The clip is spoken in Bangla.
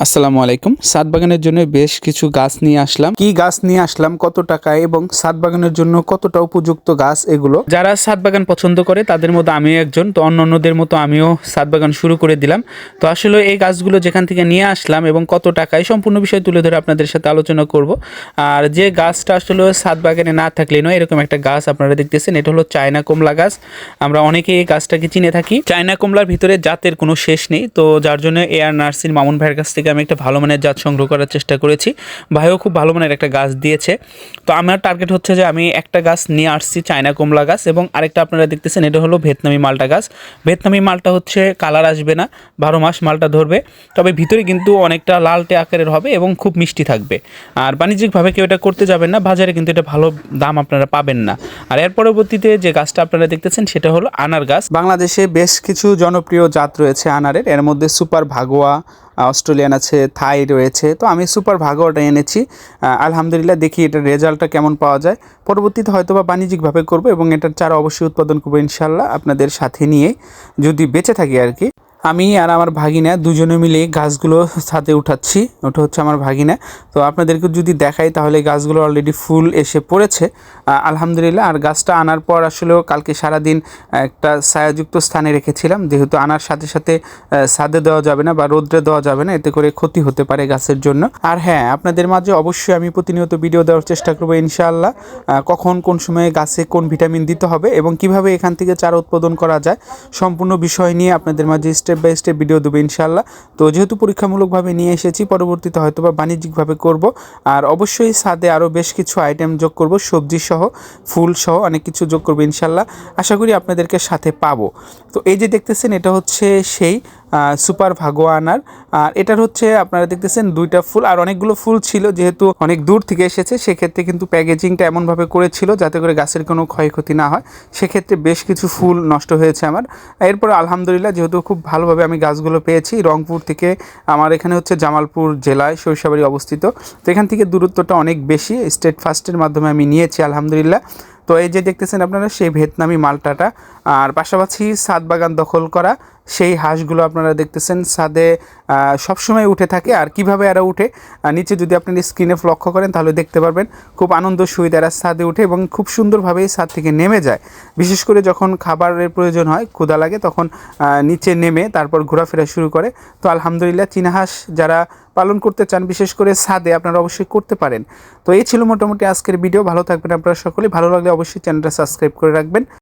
আসসালামু আলাইকুম। সাত বাগানের জন্য বেশ কিছু গাছ নিয়ে আসলাম। কি গাছ নিয়ে আসলাম কত টাকা এবং সাত বাগানের জন্য কতটা উপযুক্ত গাছ এগুলো? যারা সাত বাগান পছন্দ করে তাদের মধ্যে আমিও একজন। তো অন্যান্যদের মতো আমিও সাত বাগান শুরু করে দিলাম। তো আসলে এই গাছগুলো যেখান থেকে নিয়ে আসলাম এবং কত টাকায় সম্পূর্ণ বিষয় তুলে ধরে আপনাদের সাথে আলোচনা করব। আর যে গাছটা আসলে সাত বাগানে না থাকলে নয় এরকম একটা গাছ আপনারা দেখতেছেন। এটা হলো চায়না কমলা গাছ। আমরা অনেকে এই গাছটাকে চিনে থাকি। চায়না কমলার ভিতরে জাতের কোনো শেষ নেই। তো যার জন্য এয়ার নার্সির মামুন ভাইয়ের কাছ থেকে আমি একটা ভালো মানের জাত সংগ্রহ করার চেষ্টা করেছি। ভাইও খুব ভালো মানের একটা গাছ দিয়েছে। তো আমার টার্গেট হচ্ছে যে আমি একটা গাছ নিয়ে আসছি চায়না কমলা গাছ এবং আরেকটা আপনারা দেখতেছেন, এটা হলো ভিয়েতনামি মালটা গাছ। ভিয়েতনামি মালটা হচ্ছে কালার আসবে না, বারো মাস মালটা ধরবে। তবে ভিতরে কিন্তু অনেকটা লালটে আকারের হবে এবং খুব মিষ্টি থাকবে। আর বাণিজ্যিকভাবে কেউ এটা করতে যাবেন না, বাজারে কিন্তু এটা ভালো দাম আপনারা পাবেন না। আর এর পরবর্তীতে যে গাছটা আপনারা দেখতেছেন, সেটা হলো আনার গাছ। বাংলাদেশে বেশ কিছু জনপ্রিয় জাত রয়েছে আনারের। এর মধ্যে সুপার ভাগোয়া অস্ট্রেলিয়ান আছে, থাই রয়েছে, তো আমি সুপার ভাগোয়াটা এনেছি। আলহামদুলিল্লাহ দেখি এটার রেজাল্টটা কেমন পাওয়া যায়। পরবর্তীতে হয়তো বা বাণিজ্যিকভাবে করব এবং এটার চারা অবশ্যই উৎপাদন করব ইনশাল্লাহ আপনাদের সাথে নিয়ে, যদি বেঁচে থাকি আর কি। আমি আর আমার ভাগিনা দুজনে মিলে গাছগুলো ছাদে উঠাচ্ছি। ওটা হচ্ছে আমার ভাগিনা। তো আপনাদেরকে যদি দেখাই তাহলে গাছগুলো অলরেডি ফুল এসে পড়েছে। আলহামদুলিল্লাহ, আর গাছটা আনার পর আসলেও কালকে সারাদিন একটা ছায়াযুক্ত স্থানে রেখেছিলাম। যেহেতু আনার সাথে সাথে ছাদে দেওয়া যাবে না বা রোদ্রে দেওয়া যাবে না, এতে করে ক্ষতি হতে পারে গাছের জন্য। আর হ্যাঁ আপনাদের মাঝে অবশ্যই আমি প্রতিনিয়ত ভিডিও দেওয়ার চেষ্টা করব ইনশাআল্লাহ। কখন কোন সময়ে গাছে কোন ভিটামিন দিতে হবে এবং কীভাবে এখান থেকে চারা উৎপাদন করা যায়, সম্পূর্ণ বিষয় নিয়ে আপনাদের মাঝে স্টেপ বাই স্টেপ ভিডিও দেবো ইনশাল্লাহ তো যেহেতু পরীক্ষামূলকভাবে নিয়ে এসেছি, পরবর্তীতে হয়তো বা বাণিজ্যিকভাবে করব। আর অবশ্যই সাদে আরও বেশ কিছু আইটেম যোগ করব, সবজি সহ, ফুল সহ, অনেক কিছু যোগ করব ইনশাল্লাহ আশা করি আপনাদেরকে সাথে পাবো। তো এই যে দেখতেছেন, এটা হচ্ছে সেই সুপার ভাগোয়া আনার আর এটার হচ্ছে আপনারা দেখতেছেন দুইটা ফুল। আর অনেকগুলো ফুল ছিল, যেহেতু অনেক দূর থেকে এসেছে, সেক্ষেত্রে কিন্তু প্যাকেজিংটা এমনভাবে করেছিল যাতে করে গাছের কোনো ক্ষয়ক্ষতি না হয়। সেক্ষেত্রে বেশ কিছু ফুল নষ্ট হয়েছে আমার। এরপর আলহামদুলিল্লাহ, যেহেতু খুব ভালোভাবে আমি গাছগুলো পেয়েছি, রংপুর থেকে আমার এখানে হচ্ছে জামালপুর জেলায় সরিষাবাড়ি অবস্থিত। তো এখান থেকে দূরত্বটা অনেক বেশি স্টেট ফার্স্টের মাধ্যমে আমি নিয়েছি, আলহামদুলিল্লাহ। তো এই যে দেখতেছেন আপনারা, সেই ভিয়েতনামি মালটাটা, আর পাশাপাশি সাত বাগান দখল করা, সেই হাঁসগুলো আপনারা দেখতেছেন ছাদে সবসময় উঠে থাকে। আর কীভাবে এরা উঠে? নিচে যদি আপনি স্ক্রিনে লক্ষ্য করেন, তাহলে দেখতে পারবেন খুব আনন্দ সহিত এরা ছাদে উঠে এবং খুব সুন্দরভাবে এই ছাদ থেকে নেমে যায়। বিশেষ করে যখন খাবারের প্রয়োজন হয়, ক্ষুধা লাগে, তখন নিচে নেমে তারপর ঘোরাফেরা শুরু করে। তো আলহামদুলিল্লাহ, চীনা হাঁস যারা পালন করতে চান, বিশেষ করে সাদে আপনারা অবশ্যই করতে পারেন। তো এই ছিল মোটামুটি আজকের ভিডিও, ভালো থাকবেন আপনারা সকলে, ভালো লাগলে অবশ্যই চ্যানেলটা সাবস্ক্রাইব করে রাখবেন।